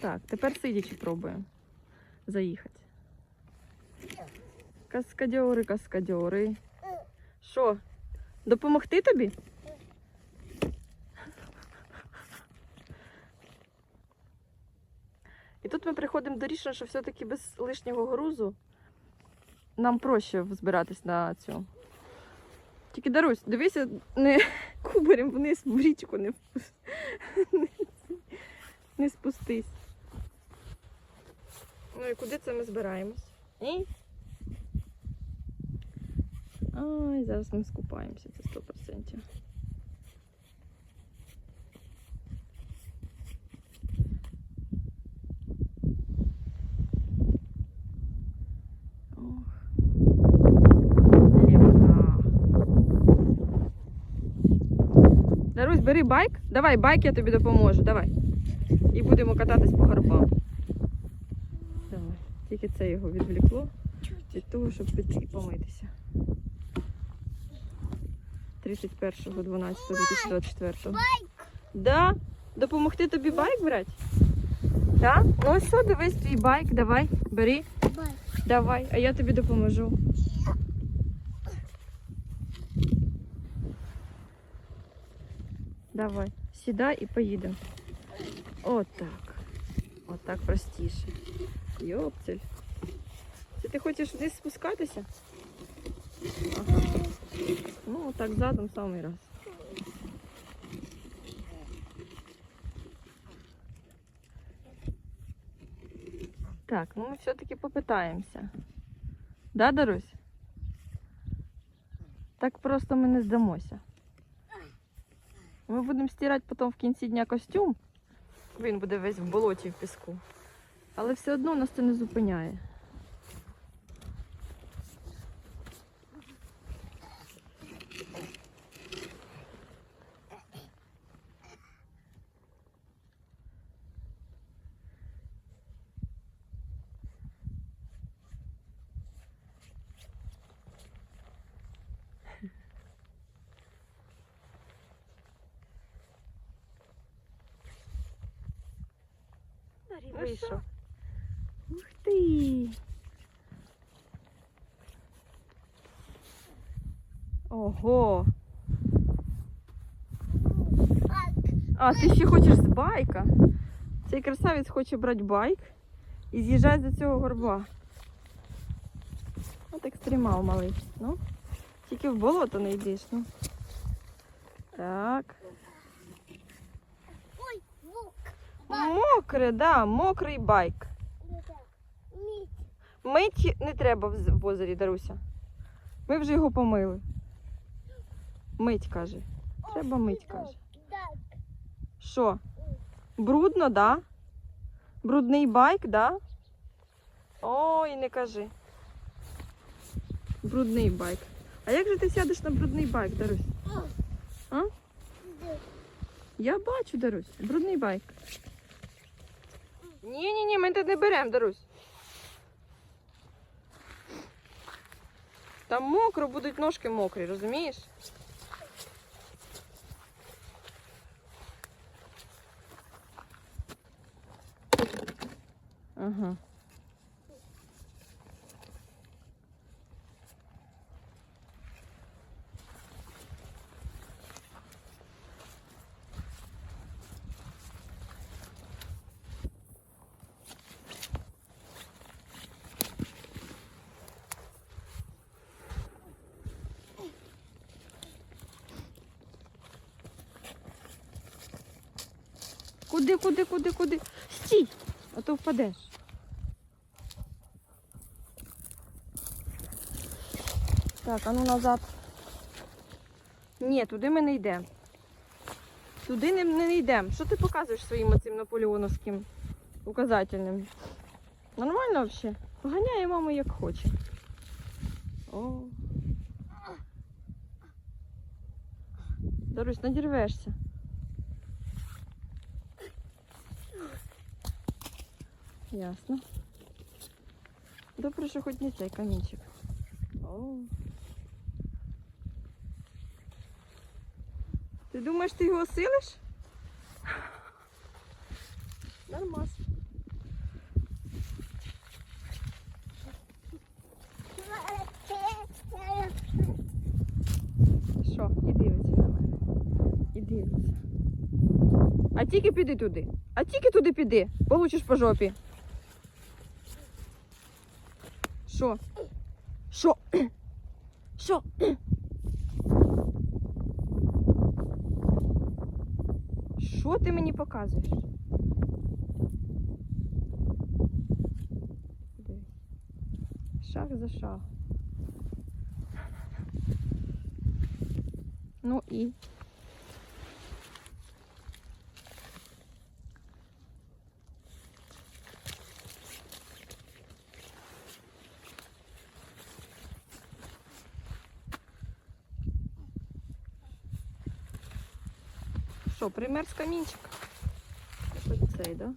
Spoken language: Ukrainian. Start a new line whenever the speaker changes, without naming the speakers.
Так, тепер сидячи пробуємо заїхати. Каскадьори, каскадьори. Що? Допомогти тобі? І тут ми приходимо до рішення, що все-таки без лишнього грузу нам проще збиратись на цю. Тільки Дарусь, дивися, не кубарем вниз в річку не, впус- не спустись. Ну і куди це ми збираємось? І? Ай, зараз ми скупаємося, це 100%. Дарусь, бери байк. Давай, байк, я тобі допоможу. Давай. І будемо кататись по горбам. Тільки це його відвлекло від того, щоб піти помитися. 31.12.2024. Да? Допомогти тобі байк брати? Да? Ну що, дивись твій байк, давай, бери. Давай, а я тобі допоможу. Давай, сідай і поїдемо. Отак. Отак простіше. Йопцель. Це ти хочеш вниз спускатися? Ага. Ну, так задом самий раз. Так, ну ми все-таки попитаємося. Да, Дарусь? Так просто ми не здамося. Ми будемо стирати потім в кінці дня костюм. Він буде весь в болоті в піску. Але все одно нас це не зупиняє. Вийшов. Ух ти. Ого. А, ти ще хочеш з байка? Цей красавець хоче брати байк і з'їжджати до цього горба. От екстремал малий. Ну, тільки в болото не йдеш, ну. Так.
Ой.
Мокре, да, мокрий байк.
Мить.
Не треба в озері, Даруся. Ми вже його помили. Мить каже. Треба мить, каже. Що? Брудно, да? Брудний байк, да? Ой, не кажи. Брудний байк. А як же ти сядеш на брудний байк, Дарусь? А? Я бачу, Дарусь. Брудний байк. Ні, ні, ні, ми тебе не беремо, Дарусь. Там мокро, будуть ножки мокрі, розумієш? Ага. Куди, куди, куди, куди? Стій! А то впадеш. Так, а ну назад. Ні, туди ми не йдемо. Туди не, не йдемо. Що ти показуєш своїм оцим наполеоновським указательним? Нормально взагалі? Поганяє мама як хоче. О. Дарусь, надірвешся. Ясно. Добре, що хоч не цей камінчик. Ти думаєш, ти його осилиш? Нормас. Що, і дивиться на мене. І дивиться. А тільки піди туди. А тільки туди піди. Получиш по жопі. Що? Що? Що? Що ти мені показуєш? Шаг за шаг. Ну і. Що, пример з камінчика? Ось цей, да?